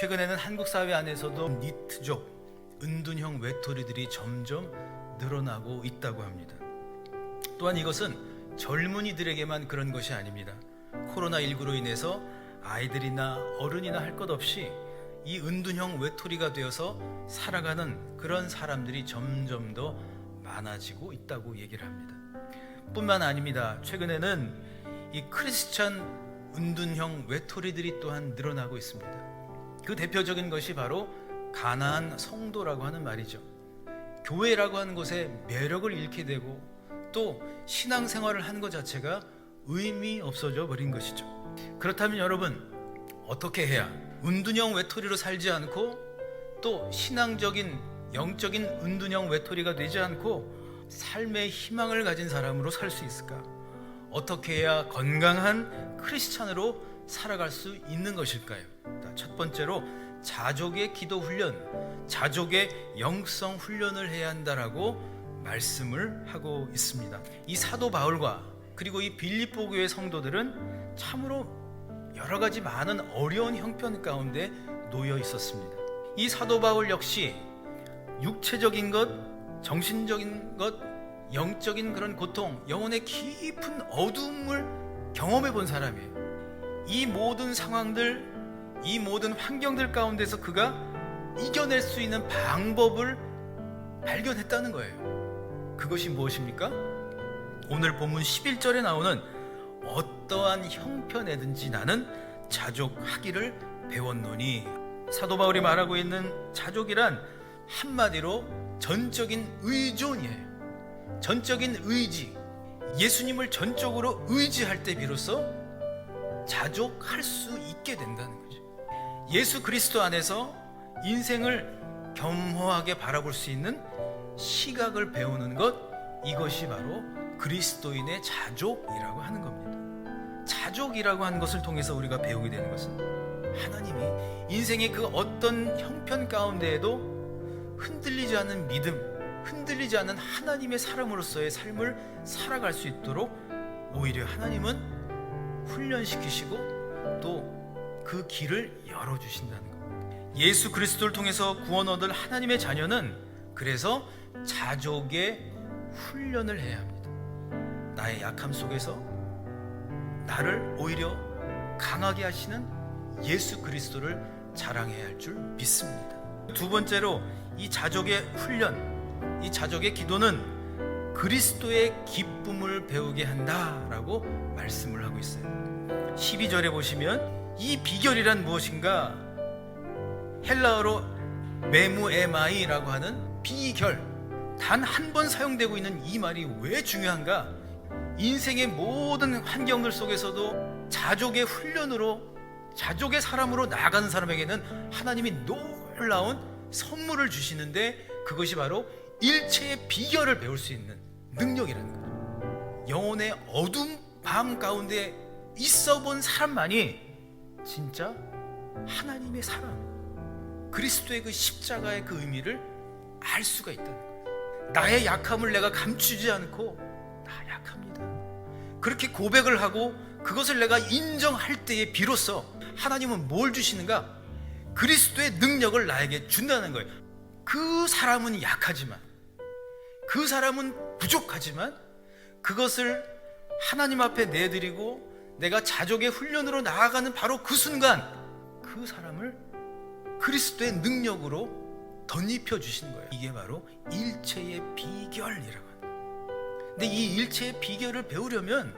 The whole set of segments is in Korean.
최근에는 한국 사회 안에서도 니트족, 은둔형 외톨이들이 점점 늘어나고 있다고 합니다. 또한 이것은 젊은이들에게만 그런 것이 아닙니다. 코로나19로 인해서 아이들이나 어른이나 할 것 없이 이 은둔형 외톨이가 되어서 살아가는 그런 사람들이 점점 더 많아지고 있다고 얘기를 합니다. 뿐만 아닙니다. 최근에는 이 크리스찬 은둔형 외톨이들이 또한 늘어나고 있습니다. 그 대표적인 것이 바로 가나안 성도라고 하는 말이죠. 교회라고 하는 곳에 매력을 잃게 되고 또 신앙생활을 하는 것 자체가 의미 없어져 버린 것이죠. 그렇다면 여러분 어떻게 해야 은둔형 외톨이로 살지 않고 또 신앙적인 영적인 은둔형 외톨이가 되지 않고 삶의 희망을 가진 사람으로 살 수 있을까? 어떻게 해야 건강한 크리스찬으로 살아갈 수 있는 것일까요? 첫 번째로 자족의 기도 훈련, 자족의 영성 훈련을 해야 한다라고 말씀을 하고 있습니다. 이 사도 바울과 그리고 이 빌립보 교회 성도들은 참으로 여러 가지 많은 어려운 형편 가운데 놓여 있었습니다. 이 사도 바울 역시 육체적인 것, 정신적인 것, 영적인 그런 고통, 영혼의 깊은 어둠을 경험해 본 사람이에요. 이 모든 상황들, 이 모든 환경들 가운데서 그가 이겨낼 수 있는 방법을 발견했다는 거예요. 그것이 무엇입니까? 오늘 본문 11절에 나오는 어떠한 형편에든지 나는 자족하기를 배웠노니 사도 바울이 말하고 있는 자족이란 한마디로 전적인 의존이에요. 전적인 의지. 예수님을 전적으로 의지할 때 비로소 자족할 수 있게 된다는 거죠. 예수 그리스도 안에서 인생을 겸허하게 바라볼 수 있는 시각을 배우는 것 이것이 바로 그리스도인의 자족이라고 하는 겁니다. 자족이라고 하는 것을 통해서 우리가 배우게 되는 것은 하나님이 인생의 그 어떤 형편 가운데에도 흔들리지 않는 믿음, 흔들리지 않는 하나님의 사람으로서의 삶을 살아갈 수 있도록 오히려 하나님은 훈련시키시고 또 그 길을 열어주신다는 겁니다. 예수 그리스도를 통해서 구원 얻을 하나님의 자녀는 그래서 자족의 훈련을 해야 합니다. 나의 약함 속에서 나를 오히려 강하게 하시는 예수 그리스도를 자랑해야 할 줄 믿습니다. 두 번째로 이 자족의 훈련, 이 자족의 기도는 그리스도의 기쁨을 배우게 한다라고 말씀을 하고 있어요. 12절에 보시면 이 비결이란 무엇인가? 헬라어로 메무에마이라고 하는 비결. 단 한 번 사용되고 있는 이 말이 왜 중요한가? 인생의 모든 환경들 속에서도 자족의 훈련으로 자족의 사람으로 나아가는 사람에게는 하나님이 놀라운 선물을 주시는데 그것이 바로 일체의 비결을 배울 수 있는 능력이라는 거예요. 영혼의 어둠 밤 가운데 있어 본 사람만이 진짜 하나님의 사랑, 그리스도의 그 십자가의 그 의미를 알 수가 있다는 거예요. 나의 약함을 내가 감추지 않고 나 약합니다. 그렇게 고백을 하고 그것을 내가 인정할 때에 비로소 하나님은 뭘 주시는가? 그리스도의 능력을 나에게 준다는 거예요. 그 사람은 약하지만 그 사람은 부족하지만 그것을 하나님 앞에 내드리고 내가 자족의 훈련으로 나아가는 바로 그 순간 그 사람을 그리스도의 능력으로 덧입혀 주시는 거예요. 이게 바로 일체의 비결이라고 합니다. 근데 이 일체의 비결을 배우려면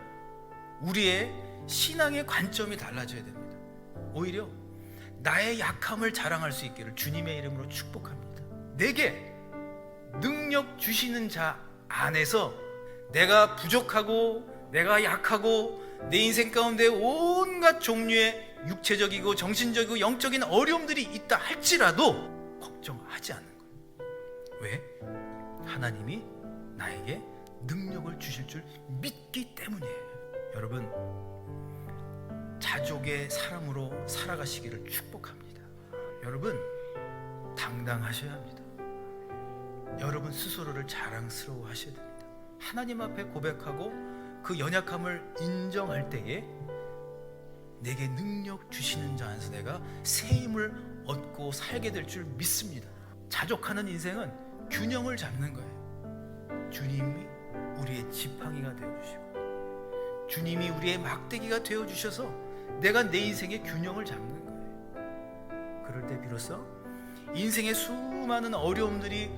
우리의 신앙의 관점이 달라져야 됩니다. 오히려 나의 약함을 자랑할 수 있기를 주님의 이름으로 축복합니다. 내게 능력 주시는 자 안에서 내가 부족하고 내가 약하고 내 인생 가운데 온갖 종류의 육체적이고 정신적이고 영적인 어려움들이 있다 할지라도 걱정하지 않는 거예요. 왜? 하나님이 나에게 능력을 주실 줄 믿기 때문이에요. 여러분, 자족의 사람으로 살아가시기를 축복합니다. 여러분, 당당하셔야 합니다. 여러분 스스로를 자랑스러워 하셔야 됩니다. 하나님 앞에 고백하고 그 연약함을 인정할 때에 내게 능력 주시는 자 안에서 내가 새 힘을 얻고 살게 될 줄 믿습니다. 자족하는 인생은 균형을 잡는 거예요. 주님이 우리의 지팡이가 되어 주시고 주님이 우리의 막대기가 되어 주셔서 내가 내 인생의 균형을 잡는 거예요. 그럴 때 비로소 인생의 수많은 어려움들이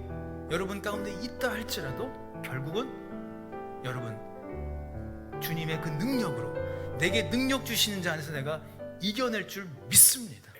여러분 가운데 있다 할지라도 결국은 여러분 주님의 그 능력으로 내게 능력 주시는 자 안에서 내가 이겨낼 줄 믿습니다.